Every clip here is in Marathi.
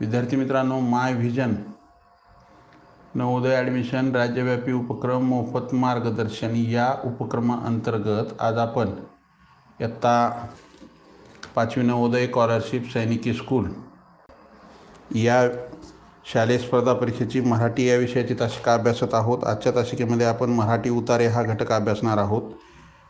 विद्यार्थी मित्रांनो माय व्हिजन. नवोदय ॲडमिशन राज्यव्यापी उपक्रम मोफत मार्गदर्शन या उपक्रमाअंतर्गत आज आपण इयत्ता पाचवी नवोदय स्कॉलरशिप सैनिकी स्कूल या शालेय स्पर्धा परीक्षेची मराठी या विषयाची तासिका अभ्यासत आहोत. आजच्या तासिकेमध्ये आपण मराठी उतारे हा घटक अभ्यासणार आहोत.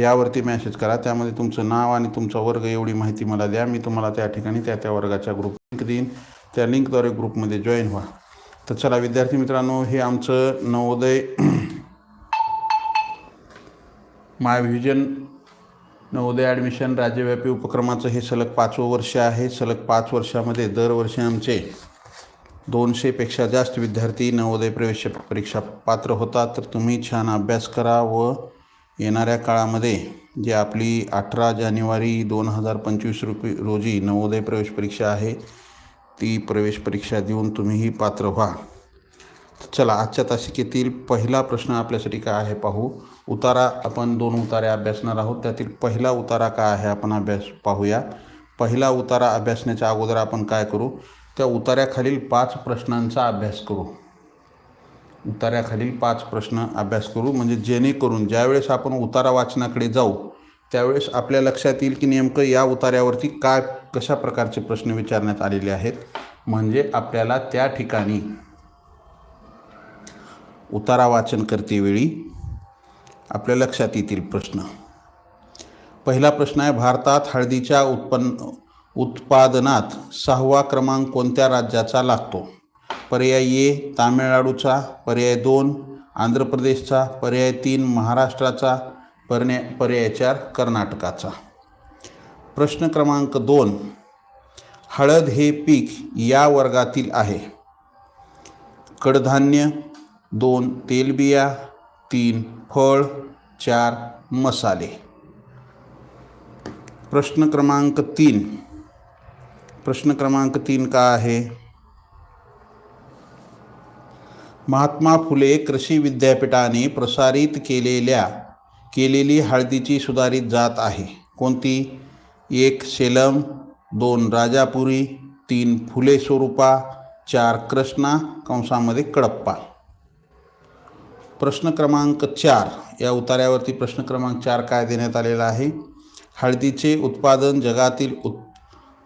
यावरती मॅसेज करा. त्यामध्ये तुमचं नाव आणि तुमचा वर्ग एवढी माहिती मला द्या. मी तुम्हाला त्या ठिकाणी त्या त्या वर्गाच्या ग्रुप लिंक देईन. त्या लिंकद्वारे ग्रुपमध्ये जॉईन व्हा. तर चला विद्यार्थी मित्रांनो हे आमचं Navodaya my vision Navodaya admission राज्यव्यापी उपक्रमाचं हे सलग पाचवं वर्ष आहे. सलग पाच वर्षामध्ये दरवर्षी आमचे दोनशेपेक्षा जास्त विद्यार्थी नवोदय प्रवेश परीक्षा पात्र होतात. तर तुम्ही छान अभ्यास करा व येणाऱ्या काळामध्ये जे आपली अठरा जानेवारी दोन हजार पंचवीस रुपये रोजी नवोदय प्रवेश परीक्षा आहे ती प्रवेश परीक्षा देऊन तुम्हीही पात्र व्हा. चला आजच्या तासिकेतील पहिला प्रश्न आपल्यासाठी काय आहे पाहू. उतारा आपण दोन उतारे अभ्यासणार आहोत. त्यातील पहिला उतारा काय आहे आपण अभ्यास पाहूया. पहिला उतारा अभ्यासण्याच्या अगोदर आपण काय करू? त्या उतार्याखालील पाच प्रश्नांचा अभ्यास करू. उतार्याखालील पाच प्रश्न अभ्यास करू. म्हणजे जेणेकरून ज्यावेळेस आपण उतारा वाचनाकडे जाऊ त्यावेळेस आपल्या लक्षात येईल की नेमकं या उतार्यावरती काय कशा प्रकारचे प्रश्न विचारण्यात आलेले आहेत. म्हणजे आपल्याला त्या ठिकाणी उतारा वाचन करतेवेळी आपल्या लक्षात येतील प्रश्न. पहिला प्रश्न आहे भारतात हळदीच्या उत्पन्न उत्पादनात सहावा क्रमांक कोणत्या राज्याचा लागतो? पर्याय ए तामिळनाडूचा पर्याय दोन आंध्र प्रदेशचा पर्याय तीन महाराष्ट्राचा पर्याय पर्याय चार कर्नाटकाचा. प्रश्न क्रमांक दोन हळद हे पीक या वर्गातील आहे. कडधान्य दोन तेलबिया तीन फळ चार मसाले. प्रश्न क्रमांक तीन प्रश्न क्रमांक तीन का आहे? महात्मा फुले कृषी विद्यापीठाने प्रसारित केलेल्या केलेली हळदीची सुधारित जात आहे. कोणती? एक सेलम दोन राजापुरी तीन फुले स्वरूपा चार कृष्णा कंसामध्ये कडप्पा. प्रश्न क्रमांक चार. या उतार्यावरती प्रश्न क्रमांक चार काय देण्यात आलेला आहे? हळदीचे उत्पादन जगातील उत्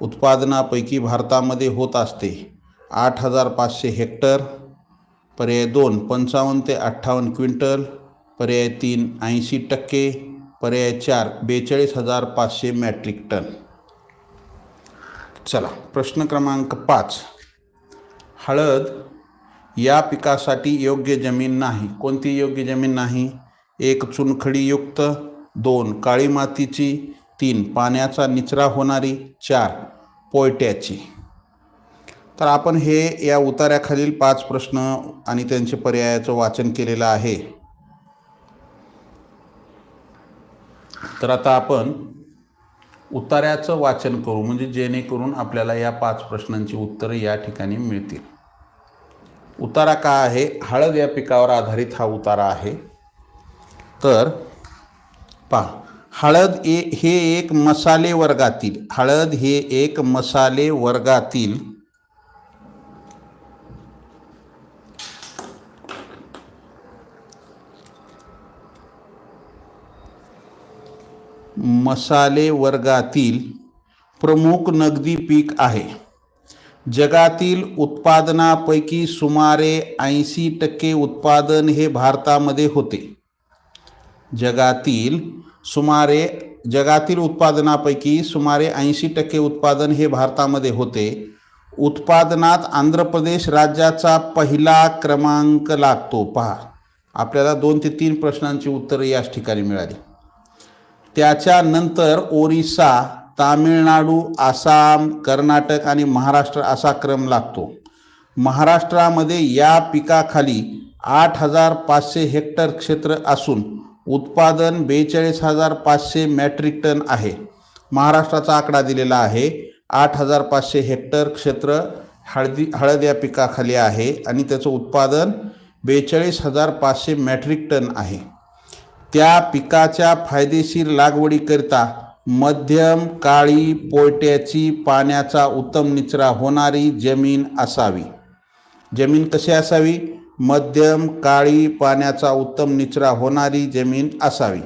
उत्पादनापैकी भारतामध्ये होत असते. आठ हजार पाचशे हेक्टर पर्याय दोन पंचावन्न ते अठ्ठावन्न क्विंटल. पर्याय तीन ऐंशी टक्के. पर्याय चार बेचाळीस हजार पाचशे मॅट्रिक टन. चला प्रश्न क्रमांक पाच. हळद या पिकासाठी योग्य जमीन नाही. कोणती योग्य जमीन नाही? एक चुनखडीयुक्त. दोन काळी मातीची. तीन पाण्याचा निचरा होणारी. चार पोयट्याची. तर आपण हे या उतार्याखालील पाच प्रश्न आणि त्यांचे पर्यायाचं वाचन केलेलं आहे. तर आता आपण उतार्याचं वाचन करू म्हणजे जेणेकरून आपल्याला या पाच प्रश्नांची उत्तरं या ठिकाणी मिळतील. उतारा का आहे? हळद या पिकावर आधारित हा उतारा आहे. तर पहा हळद ए हे एक मसाले वर्गातील हळद हे एक मसाले वर्गातील मसाले वर्गातील प्रमुख नगदी पीक आहे. जगातील उत्पादनापैकी सुमारे ऐंशी टक्के उत्पादन हे भारतामध्ये होते. जगातील सुमारे जगातील उत्पादनापैकी सुमारे ऐंशी टक्के उत्पादन हे भारतामध्ये होते. उत्पादनात आंध्र प्रदेश राज्याचा पहिला क्रमांक लागतो. पहा आपल्याला दोन ते तीन प्रश्नांची उत्तरं याच ठिकाणी मिळाली. त्याच्यानंतर ओरिसा तामिळनाडू आसाम कर्नाटक आणि महाराष्ट्र असा क्रम लागतो. महाराष्ट्रामध्ये या पिकाखाली आठ हजार पाचशे हेक्टर क्षेत्र असून उत्पादन बेचाळीस हजार पाचशे मॅट्रिक टन आहे. महाराष्ट्राचा आकडा दिलेला आहे. आठ हजार पाचशे हेक्टर क्षेत्र हळदी हळद या पिकाखाली आहे आणि त्याचं उत्पादन बेचाळीस हजार पाचशे मॅट्रिक टन आहे. त्या पिकाच्या फायदेशीर लागवडीकरिता मध्यम काळी पोयट्याची पाण्याचा उत्तम निचरा होणारी जमीन असावी. जमीन कशी असावी? मध्यम काळी पाण्याचा उत्तम निचरा होणारी जमीन असावी.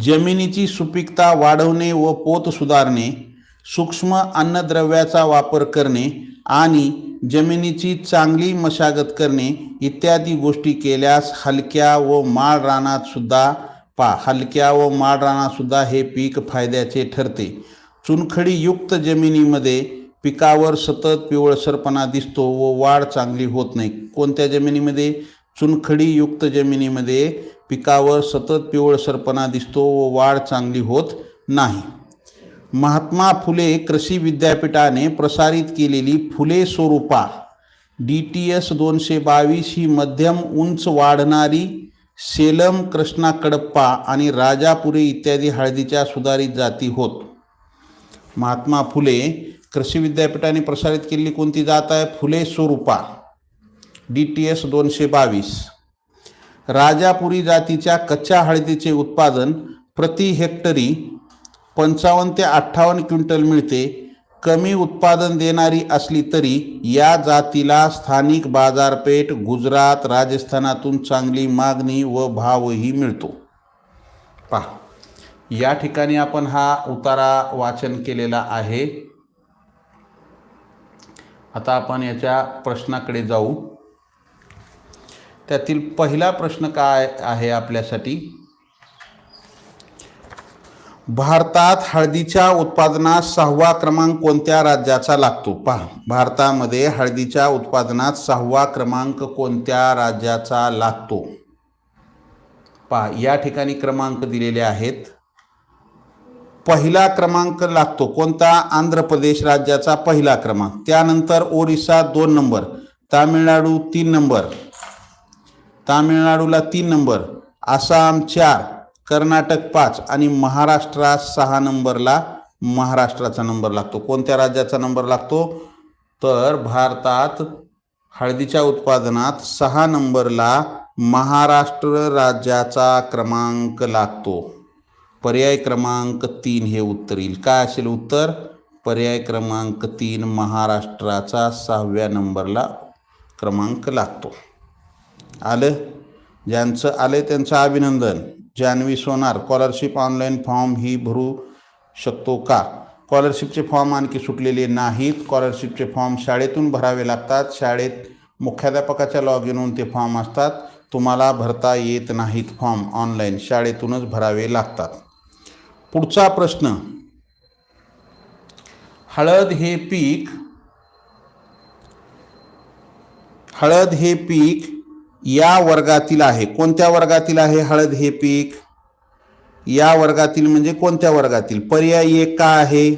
जमिनीची सुपीकता वाढवणे व पोत सुधारणे सूक्ष्म अन्नद्रव्याचा वापर करणे आणि जमिनीची चांगली मशागत करणे इत्यादी गोष्टी केल्यास हलक्या व माळ रानातसुद्धा पा हलक्या व माळ रानातसुद्धा हे पीक फायद्याचे ठरते. चुनखडीयुक्त जमिनीमध्ये पिकावर सतत पिवळसरपणा दिसतो व वाढ चांगली होत नाही. कोणत्या जमिनीमध्ये? चुनखडीयुक्त जमिनीमध्ये पिकावर सतत पिवळसरपणा दिसतो व वाढ चांगली होत नाही. महात्मा फुले कृषी विद्यापीठाने प्रसारित केलेली Phule Swarupa D T S दोनशे बावीस ही मध्यम उंच वाढणारी सेलम कृष्णा कडप्पा आणि राजापुरी इत्यादी हळदीच्या सुधारित जाती होत. महात्मा फुले कृषी विद्यापीठाने प्रसारित केलेली कोणती जात आहे? Phule Swarupa D T S दोनशे बावीस राजापुरी जातीच्या कच्च्या हळदीचे उत्पादन प्रति हेक्टरी पंचावन्न ते अठ्ठावन्न क्विंटल मिळते. कमी उत्पादन देणारी असली तरी या जातीला स्थानिक बाजारपेठ गुजरात राजस्थानातून चांगली मागणी व भावही मिळतो. पहा या ठिकाणी आपण हा उतारा वाचन केलेला आहे. आता आपण याच्या प्रश्नाकडे जाऊ. त्यातील पहिला प्रश्न काय आहे आपल्यासाठी? भारतात हळदीच्या उत्पादनात सहावा क्रमांक कोणत्या राज्याचा लागतो? पहा. भारतामध्ये हळदीच्या उत्पादनात सहावा क्रमांक कोणत्या राज्याचा लागतो? पहा या ठिकाणी क्रमांक दिलेले आहेत. पहिला क्रमांक लागतो कोणता? आंध्र प्रदेश राज्याचा पहिला क्रमांक. त्यानंतर ओरिसा दोन नंबर तामिळनाडू तीन नंबर तामिळनाडूला तीन नंबर आसाम चार कर्नाटक पाच आणि महाराष्ट्रात सहा नंबरला महाराष्ट्राचा नंबर लागतो. कोणत्या राज्याचा नंबर लागतो? तर भारतात हळदीच्या उत्पादनात सहा नंबरला महाराष्ट्र राज्याचा क्रमांक लागतो. पर्याय क्रमांक तीन हे उत्तर येईल. काय असेल उत्तर? पर्याय क्रमांक तीन महाराष्ट्राचा सहाव्या नंबरला क्रमांक लागतो. आलं? ज्यांचं आलं त्यांचं अभिनंदन. Janhavi Sonar scholarship online form ही भरू शकतो का? स्कॉलरशिपचे फॉर्म आणखी सुटलेले नाहीत. स्कॉलरशिपचे फॉर्म शाळेतून भरावे लागतात. शाळेत मुख्याध्यापकाच्या लॉग इनहून ते फॉर्म असतात. तुम्हाला भरता येत नाहीत फॉर्म ऑनलाईन शाळेतूनच भरावे लागतात. पुढचा प्रश्न. हळद हे पीक हळद हे पीक या वर्गातील आहे. कोणत्या वर्गातील आहे? हळद हे पीक. या वर्गातील म्हणजे कोणत्या वर्गातील? पर्याय एक का आहे?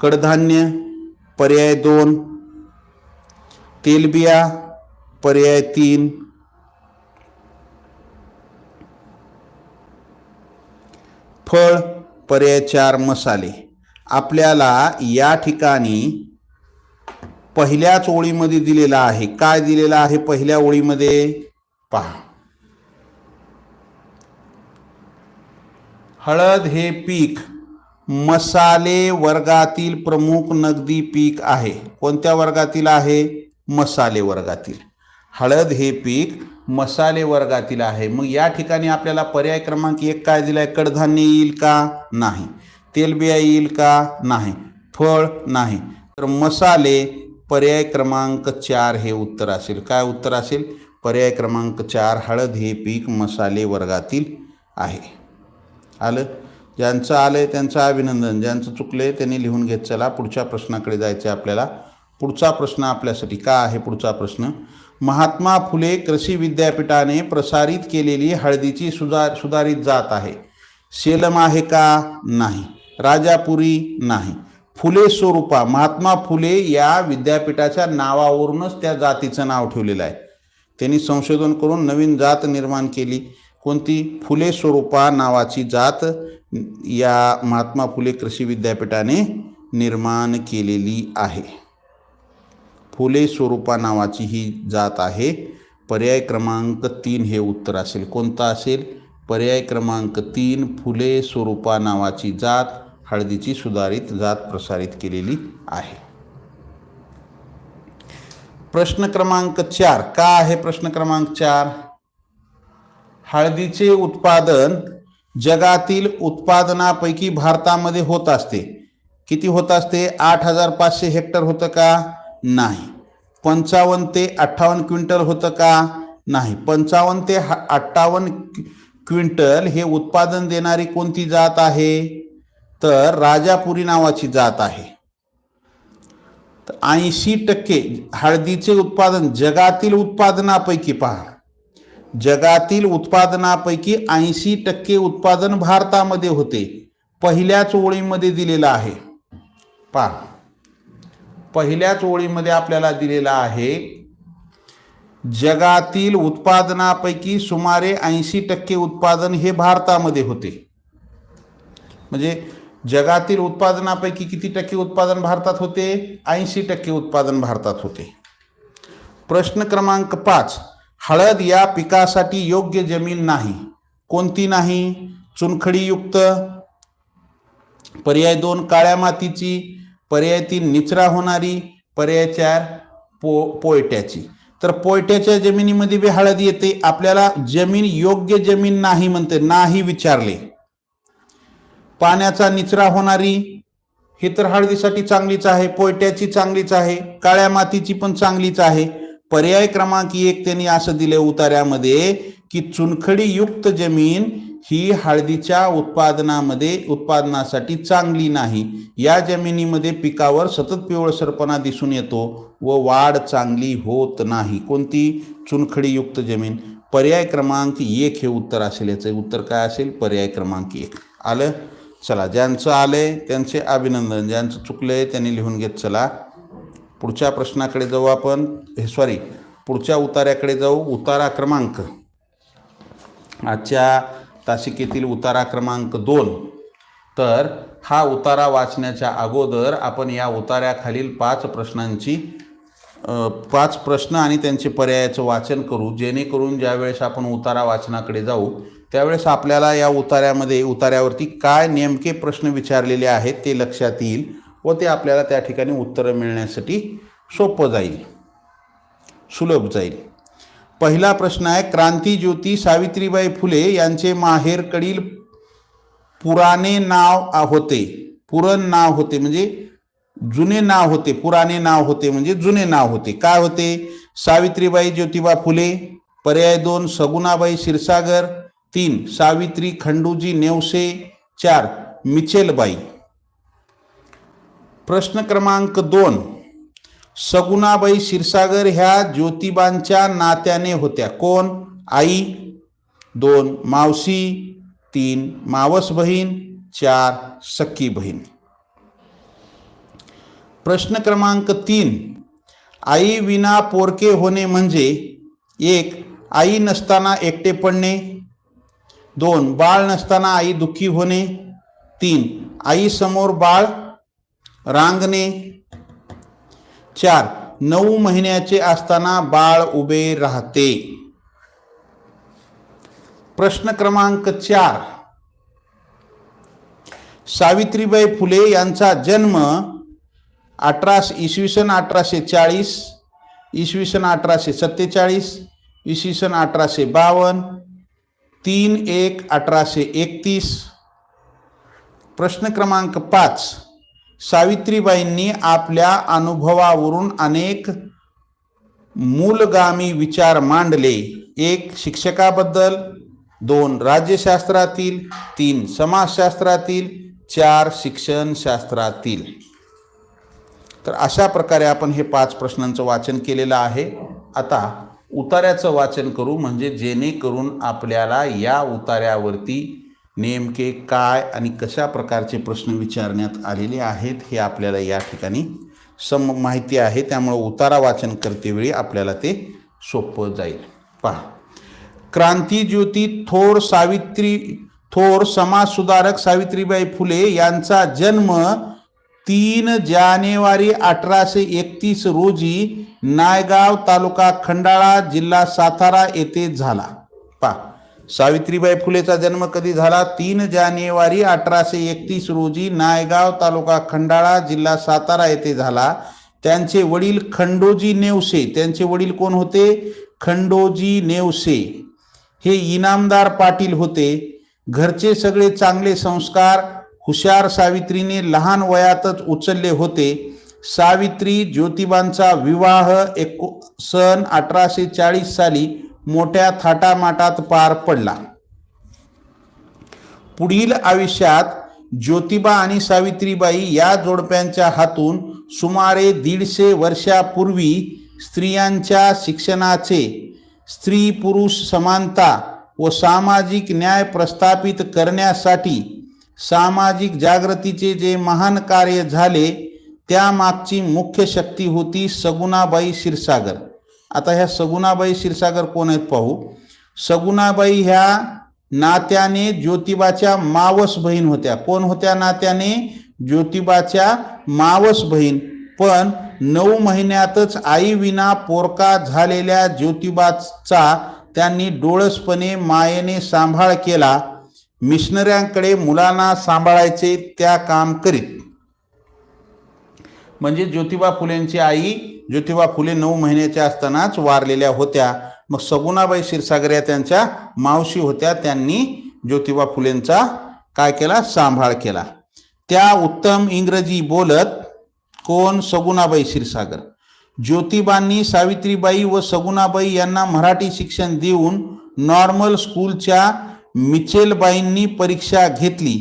कडधान्य पर्याय दोन. तेलबिया पर्याय तीन. फळ पर्याय चार. मसाले. आपल्याला या ठिकाणी पहिल्याच ओळीमध्ये दिलेला आहे. काय दिलेला आहे पहिल्या ओळीमध्ये? पहा. हळद हे पीक मसाले वर्गातील प्रमुख नगदी पीक आहे. कोणत्या वर्गातील आहे? मसाले वर्गातील. हळद हे पीक मसाले वर्गातील आहे. मग या ठिकाणी आपल्याला पर्याय क्रमांक एक काय दिलाय? कडधान्य येईल का? नाही. तेलबिया येईल का? नाही. फळ नाही. तर मसाले पर्याय क्रमांक चार हे उत्तर असेल. काय उत्तर असेल? पर्याय क्रमांक चार हळद हे पीक मसाले वर्गातील आहे. आलं? ज्यांचं आलं आहे त्यांचं अभिनंदन. ज्यांचं चुकलं आहे त्यांनी लिहून घेत चला. पुढच्या प्रश्नाकडे जायचं आहे आपल्याला. पुढचा प्रश्न आपल्यासाठी का आहे पुढचा प्रश्न? महात्मा फुले कृषी विद्यापीठाने प्रसारित केलेली हळदीची सुधार सुधारित जात आहे. सेलम आहे का? नाही. राजापुरी नाही. फुले स्वरूपा महात्मा फुले या विद्यापीठाच्या नावावरूनच त्या जातीचं नाव ठेवलेलं आहे. त्यांनी संशोधन करून नवीन जात निर्माण केली. कोणती? फुले स्वरूपा नावाची जात या महात्मा फुले कृषी विद्यापीठाने निर्माण केलेली आहे. फुले स्वरूपा नावाची ही जात आहे. पर्याय क्रमांक तीन हे उत्तर असेल. कोणता असेल? पर्याय क्रमांक तीन फुले स्वरूपा नावाची जात हळदीची सुधारित जात प्रसारित केलेली आहे. प्रश्न क्रमांक चार. का आहे प्रश्न क्रमांक चार? हळदीचे उत्पादन जगातील उत्पादनापैकी भारतामध्ये होत असते. किती होत असते? आठ हजार पाचशे हेक्टर होतं का? नाही. पंचावन्न ते अठ्ठावन्न क्विंटल होतं का? नाही. पंचावन्न ते अठ्ठावन्न क्विंटल हे उत्पादन देणारी कोणती जात आहे? तर राजापुरी नावाची जात आहे. तर ऐंशी टक्के हळदीचे उत्पादन जगातील उत्पादनापैकी पहा. जगातील उत्पादनापैकी ऐंशी टक्के उत्पादन भारतामध्ये होते. पहिल्याच ओळीमध्ये दिलेलं आहे. पहा. पहिल्याच ओळीमध्ये आपल्याला दिलेला आहे. जगातील उत्पादनापैकी सुमारे ऐंशी टक्के उत्पादन हे भारतामध्ये होते. म्हणजे जगातील उत्पादनापैकी किती टक्के उत्पादन भारतात होते? ऐंशी टक्के उत्पादन भारतात होते. प्रश्न क्रमांक पाच हळद या पिकासाठी योग्य जमीन नाही. कोणती नाही? चुनखडीयुक्त पर्याय दोन काळ्या मातीची पर्याय तीन निचरा होणारी पर्याय चार पो पोयट्याची. तर पोयट्याच्या जमिनीमध्ये बी हळद येते. आपल्याला जमीन योग्य जमीन नाही म्हणते नाही विचारले. पाण्याचा निचरा होणारी हे तर हळदीसाठी चांगलीच आहे पोयट्याची चांगलीच आहे काळ्या मातीची पण चांगलीच आहे. पर्याय क्रमांक एक त्यांनी असं दिले उतार्यामध्ये की चुनखडीयुक्त जमीन ही हळदीच्या उत्पादनामध्ये उत्पादनासाठी चांगली नाही. या जमिनीमध्ये पिकावर सतत पिवळसरपणा दिसून येतो व वाढ चांगली होत नाही. कोणती? चुनखडीयुक्त जमीन. पर्याय क्रमांक एक हे उत्तर असेल याचं उत्तर काय असेल? पर्याय क्रमांक एक. आलं? चला ज्यांचं आलंय त्यांचे अभिनंदन ज्यांचं चुकलंय त्यांनी लिहून घेत चला. पुढच्या प्रश्नाकडे जाऊ आपण. हे सॉरी पुढच्या उतार्याकडे जाऊ. उतारा क्रमांक. आजच्या तासिकेतील उतारा क्रमांक दोन. तर हा उतारा वाचण्याच्या अगोदर आपण या उतार्याखालील पाच प्रश्नांची पाच प्रश्न आणि त्यांचे पर्यायाचं वाचन करू. जेणेकरून ज्यावेळेस आपण उतारा वाचनाकडे जाऊ त्यावेळेस आपल्याला या उतार्यामध्ये उतार्यावरती काय नेमके प्रश्न विचारलेले आहेत ते लक्षात येईल व ते आपल्याला त्या ठिकाणी उत्तरं मिळण्यासाठी सोपं जाईल सुलभ जाईल. पहिला प्रश्न आहे क्रांतीज्योती सावित्रीबाई फुले यांचे माहेरकडील पुराणे नाव होते पुरण नाव होते म्हणजे जुने नाव होते पुराणे नाव होते म्हणजे जुने नाव होते. काय होते? सावित्रीबाई ज्योतिबा फुले पर्याय दोन सगुणाबाई क्षीरसागर तीन सावित्री खंडूजी नेवसे चार मिचेलबाई. प्रश्न क्रमांक दोन सगुणाबाई क्षीरसागर ह्या ज्योतिबांच्या नात्याने होत्या. कोण? आई. दोन मावशी. तीन मावस बहीण. चार सख्खी बहीण. प्रश्न क्रमांक तीन आई विना पोरके होणे म्हणजे एक आई नसताना एकटे पडणे. दोन बाळ नसताना आई दुःखी होणे. तीन आईसमोर बाळ रांगणे. चार नऊ महिन्याचे असताना बाळ उभे राहते. प्रश्न क्रमांक चार. सावित्रीबाई फुले यांचा जन्म अठराशे इसवी सन अठराशे चाळीस इसवी सन अठराशे सत्तेचाळीस इसवी सन अठराशे बावन्न तीन एक अठराशे एकतीस. प्रश्न क्रमांक पाच. सावित्रीबाईंनी आपल्या अनुभवावरून अनेक मूलगामी विचार मांडले. एक शिक्षकाबद्दल. दोन राज्यशास्त्रातील. तीन समाजशास्त्रातील. चार शिक्षणशास्त्रातील. तर अशा प्रकारे आपण हे पाच प्रश्नांचं वाचन केलेलं आहे. आता उतार्याचं वाचन करू म्हणजे जेणेकरून आपल्याला या उतार्यावरती नेमके काय आणि कशा प्रकारचे प्रश्न विचारण्यात आलेले आहेत हे आपल्याला या ठिकाणी सम माहिती आहे. त्यामुळं उतारा वाचन करतेवेळी आपल्याला ते सोपं जाईल. पहा. क्रांतीज्योती थोर सावित्री थोर समाजसुधारक सावित्रीबाई फुले यांचा जन्म तीन जानेवारी अठराशे एकतीस रोजी नायगाव तालुका खंडाळा जिल्हा सातारा येथे झाला. पा सावित्रीबाई फुलेचा जन्म कधी झाला? तीन जानेवारी अठराशे एकतीस रोजी नायगाव तालुका खंडाळा जिल्हा सातारा येथे झाला. त्यांचे वडील खंडोजी नेवसे. त्यांचे वडील कोण होते? खंडोजी नेवसे. हे इनामदार पाटील होते. घरचे सगळे चांगले संस्कार हुशार सावित्रीने लहान वयातच उचलले होते. सावित्री ज्योतिबांचा विवाह एको सन अठराशे चाळीस साली मोठ्या थाटामाटात पार पडला. पुढील आयुष्यात ज्योतिबा आणि सावित्रीबाई या जोडप्यांच्या हातून सुमारे दीडशे वर्षापूर्वी स्त्रियांच्या शिक्षणाचे स्त्री पुरुष समानता व सामाजिक न्याय प्रस्थापित करण्यासाठी सामाजिक जागृतीचे जे महान कार्य झाले त्यामागची मुख्य शक्ती होती सगुणाबाई क्षीरसागर. आता ह्या सगुणाबाई क्षीरसागर कोण आहेत पाहू? सगुणाबाई ह्या नात्याने ज्योतिबाच्या मावस बहीण होत्या. कोण होत्या नात्याने? ज्योतिबाच्या मावस बहीण. पण नऊ महिन्यातच आईविना पोरका झालेल्या ज्योतिबाचा त्यांनी डोळसपणे मायेने सांभाळ केला. मिशनऱ्यांकडे मुलांना सांभाळायचे त्या काम करीत. म्हणजे ज्योतिबा फुलेंची आई ज्योतिबा फुले नऊ महिन्याच्या असतानाच वारलेल्या होत्या. मग सगुणाबाई क्षीरसागर या त्यांच्या मावशी होत्या. त्यांनी ज्योतिबा फुलेंचा काय केला? सांभाळ केला. त्या उत्तम इंग्रजी बोलत कोण? सगुणाबाई क्षीरसागर. ज्योतिबांनी सावित्रीबाई व सगुणाबाई यांना मराठी शिक्षण देऊन नॉर्मल स्कूलच्या मिचेलबाईंनी परीक्षा घेतली.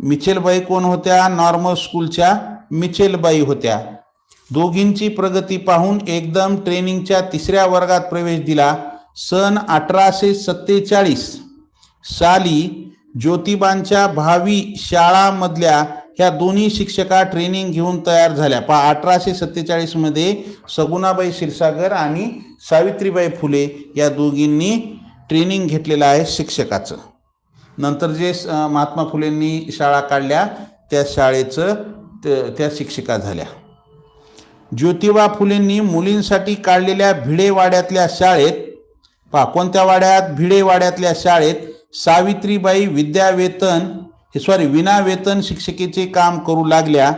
मिचेलबाई कोण होत्या? नॉर्मल स्कूलच्या मिचेलबाई होत्या. दोघींची प्रगती पाहून एकदम ट्रेनिंगच्या तिसऱ्या वर्गात प्रवेश दिला. सन अठराशे सत्तेचाळीस साली ज्योतिबांच्या भावी शाळामधल्या ह्या दोन्ही शिक्षका ट्रेनिंग घेऊन तयार झाल्या. पा अठराशे सत्तेचाळीसमध्ये सगुणाबाई क्षीरसागर आणि सावित्रीबाई फुले या दोघींनी ट्रेनिंग घेतलेलं आहे शिक्षकाचं. नंतर जे स- महात्मा फुलेंनी शाळा काढल्या त्या शाळेचं त- त्या शिक्षिका झाल्या. ज्योतिबा फुलेंनी मुलींसाठी काढलेल्या भिडेवाड्यातल्या शाळेत पहा कोणत्या वाड्यात? भिडेवाड्यातल्या शाळेत सावित्रीबाई विद्यावेतन हे सॉरी विनावेतन शिक्षिकेचे काम करू लागल्या.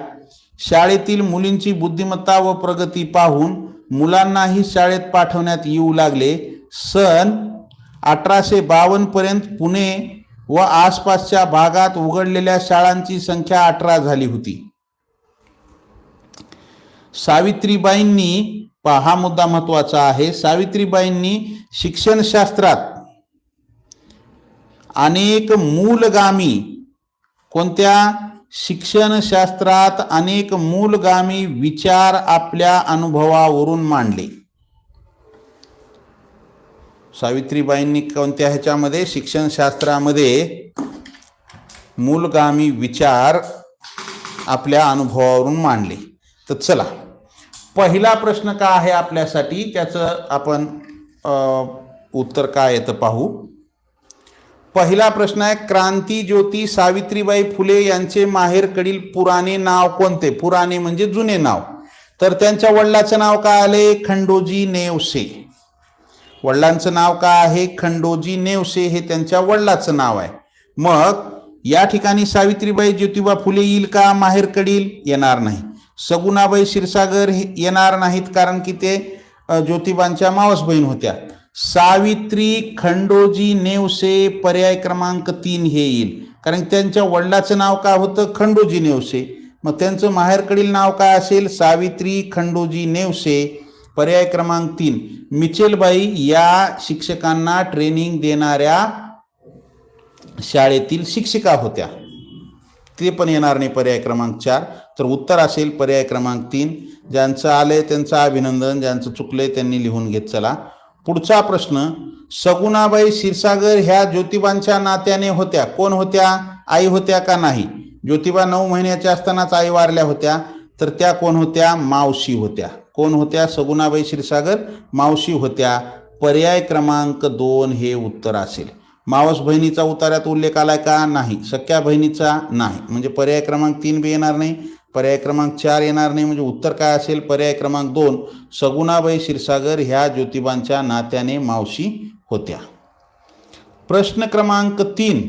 शाळेतील मुलींची बुद्धिमत्ता व प्रगती पाहून मुलांनाही शाळेत पाठवण्यात येऊ लागले. सन अठराशे बावन्न पर्यंत पुणे व आसपासच्या भागात उघडलेल्या शाळांची संख्या अठरा झाली होती. सावित्रीबाईंनी पहा हा मुद्दा महत्त्वाचा आहे. सावित्रीबाईंनी शिक्षणशास्त्रात अनेक मूलगामी कोणत्या शिक्षणशास्त्रात अनेक मूलगामी विचार आपल्या अनुभवावरून मांडले. सावित्रीबाईंनी कोणत्या ह्याच्यामध्ये? शिक्षणशास्त्रामध्ये मूलगामी विचार आपल्या अनुभवावरून मांडले. तर चला पहिला प्रश्न का आहे आपल्यासाठी? त्याचं आपण उत्तर काय येतं पाहू. पहिला प्रश्न आहे क्रांती ज्योती सावित्रीबाई फुले यांचे माहेरकडील पुराणे नाव कोणते? पुराणे म्हणजे जुने नाव. तर त्यांच्या वडिलाचं नाव काय आले खंडोजी नेवसे. वडिलांचं नाव काय आहे? खंडोजी नेवसे हे त्यांच्या वडिलाचं नाव आहे. मग या ठिकाणी सावित्रीबाई ज्योतिबा फुले येईल का? माहेरकडील येणार नाही. सगुणाबाई क्षीरसागर हे येणार नाहीत कारण की ते ज्योतिबांच्या मावस बहीण होत्या. सावित्री खंडोजी नेवसे पर्याय क्रमांक तीन हे येईल. कारण त्यांच्या वडिलाचं नाव काय होतं? खंडोजी नेवसे. मग त्यांचं माहेरकडील नाव काय असेल? सावित्री खंडोजी नेवसे. पर्याय क्रमांक तीन. मिचेलबाई या शिक्षकांना ट्रेनिंग देणाऱ्या शाळेतील शिक्षिका होत्या. ते पण येणार नाही पर्याय क्रमांक चार. तर उत्तर असेल पर्याय क्रमांक तीन. ज्यांचं आलंय त्यांचं अभिनंदन ज्यांचं चुकलंय त्यांनी लिहून घेत चला. पुढचा प्रश्न सगुणाबाई क्षीरसागर ह्या ज्योतिबांच्या नात्याने होत्या. कोण होत्या? आई होत्या का नाही? ज्योतिबा नऊ महिन्याच्या असतानाच आई वारल्या होत्या. तर त्या कोण होत्या? मावशी होत्या. कोण होत्या? सगुणाबाई क्षीरसागर मावशी होत्या. पर्याय क्रमांक दोन हे उत्तर असेल. मावस बहिणीचा उतार्यात उल्लेख आलाय का? नाही. सख्या बहिणीचा नाही. म्हणजे पर्याय क्रमांक तीन बी येणार नाही. पर्याय क्रमांक चार येणार नाही. म्हणजे उत्तर काय असेल? पर्याय क्रमांक दोन सगुणाबाई क्षीरसागर ह्या ज्योतिबांच्या नात्याने मावशी होत्या. प्रश्न क्रमांक तीन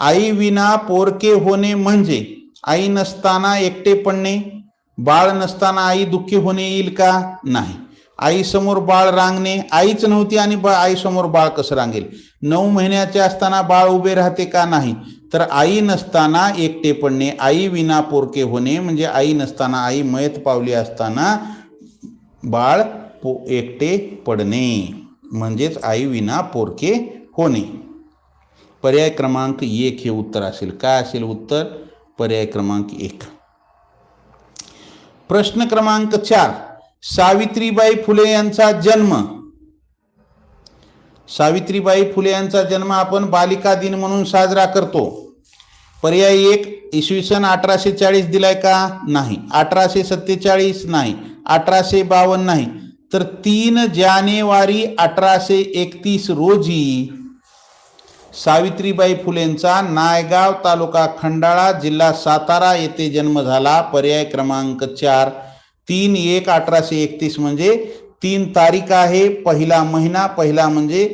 आई विना पोरके होणे म्हणजे आई नसताना एकटे पडणे? बाळ नसताना आई दुःखी होणे येईल का? नाही. आईसमोर बाळ रांगणे आईच नव्हती आणि बा आईसमोर बाळ कसं रांगेल? नऊ महिन्याचे असताना बाळ उभे राहते का नाही? तर आई नसताना एकटे पडणे आई विना पोरके होणे म्हणजे आई नसताना आई मयत पावली असताना बाळ पो एकटे पडणे म्हणजेच आई विना पोरके होणे. पर्याय क्रमांक एक हे उत्तर असेल. काय असेल उत्तर? पर्याय क्रमांक एक. प्रश्न क्रमांक चार सावित्रीबाई फुले यांचा जन्म. सावित्रीबाई फुले यांचा जन्म आपण बालिका दिन म्हणून साजरा करतो. पर्याय एक इसवी सन अठराशे चाळीस दिलाय का? नाही. अठराशे सत्तेचाळीस नाही. अठराशे बावन्न नाही. तर तीन जानेवारी अठराशे एकतीस रोजी सावित्रीबाई फुलेंचा नायगाव तालुका खंडाळा जिल्हा सातारा येथे जन्म झाला. पर्याय क्रमांक चार. तीन एक अठराशे एकतीस म्हणजे तीन तारीख आहे. पहिला महिना पहिला म्हणजे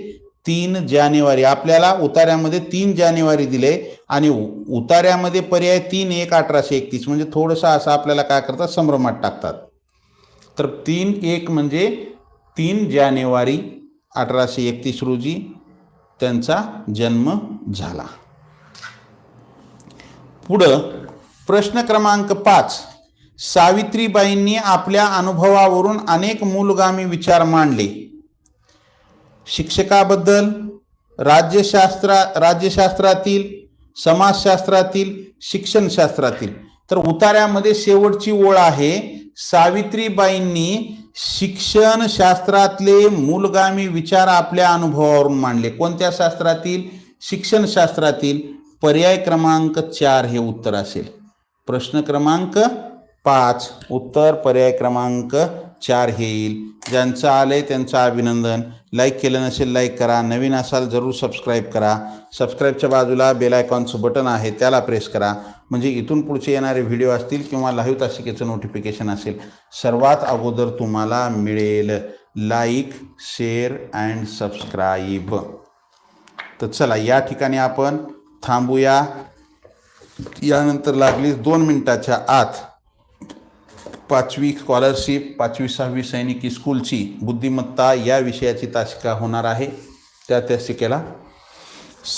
तीन जानेवारी. आपल्याला उतार्यामध्ये तीन जानेवारी दिले आणि उतार्यामध्ये पर्याय तीन एक अठराशे एकतीस म्हणजे थोडंसं असं आपल्याला काय करतात? संभ्रमात टाकतात. तर तीन एक म्हणजे तीन जानेवारी अठराशे एकतीस रोजी त्यांचा जन्म झाला. पुढं प्रश्न क्रमांक पाच. सावित्रीबाईंनी आपल्या अनुभवावरून अनेक मूलगामी विचार मांडले. शिक्षकाबद्दल राज्यशास्त्रा राज्यशास्त्रातील समाजशास्त्रातील शिक्षणशास्त्रातील. तर उतार्यामध्ये शेवटची ओळ आहे सावित्रीबाईंनी शिक्षणशास्त्रातले मूलगामी विचार आपल्या अनुभवावरून मांडले. कोणत्या शास्त्रातील? शिक्षणशास्त्रातील पर्याय क्रमांक चार हे उत्तर असेल. प्रश्न क्रमांक पाच. उत्तर पर्याय क्रमांक चार हे येईल. ज्यांचं आहे त्यांचं अभिनंदन. लाईक केलं नसेल लाईक करा. नवीन असाल जरूर सबस्क्राईब करा. सबस्क्राईबच्या बाजूला बेल आयकॉनचं बटन आहे त्याला प्रेस करा. म्हणजे इथून पुढचे येणारे व्हिडिओ असतील किंवा लाईव्ह तासिकेचं नोटिफिकेशन असेल सर्वात अगोदर तुम्हाला मिळेल. लाईक शेअर अँड सबस्क्राईब तर चला या ठिकाणी आपण थांबूया. यानंतर लागली दोन मिनटाच्या आत. पाचवी स्कॉलरशिप पाचवी सहावी सैनिकी स्कूलची बुद्धिमत्ता या विषयाची तासिका होणार आहे. त्या तासिकेला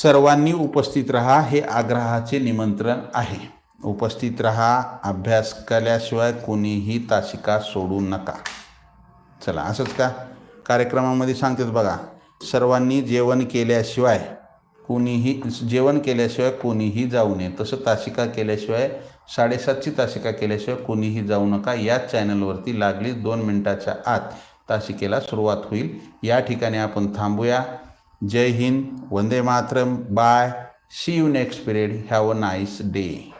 सर्वांनी उपस्थित रहा हे आग्रहाचे निमंत्रण आहे. उपस्थित रहा अभ्यास केल्याशिवाय कोणीही तासिका सोडू नका. चला असंच का? कार्यक्रमामध्ये सांगतात बघा सर्वांनी जेवण केल्याशिवाय कोणीही जेवण केल्याशिवाय कोणीही जाऊ नये. तसं तासिका केल्याशिवाय साडेसातची तासिका केल्याशिवाय कोणीही जाऊ नका. याच चॅनलवरती लागली दोन मिनटाच्या आत तासिकेला सुरुवात होईल. या ठिकाणी आपण थांबूया. जय हिंद. वंदे Mataram. Bye. See you next period have a nice day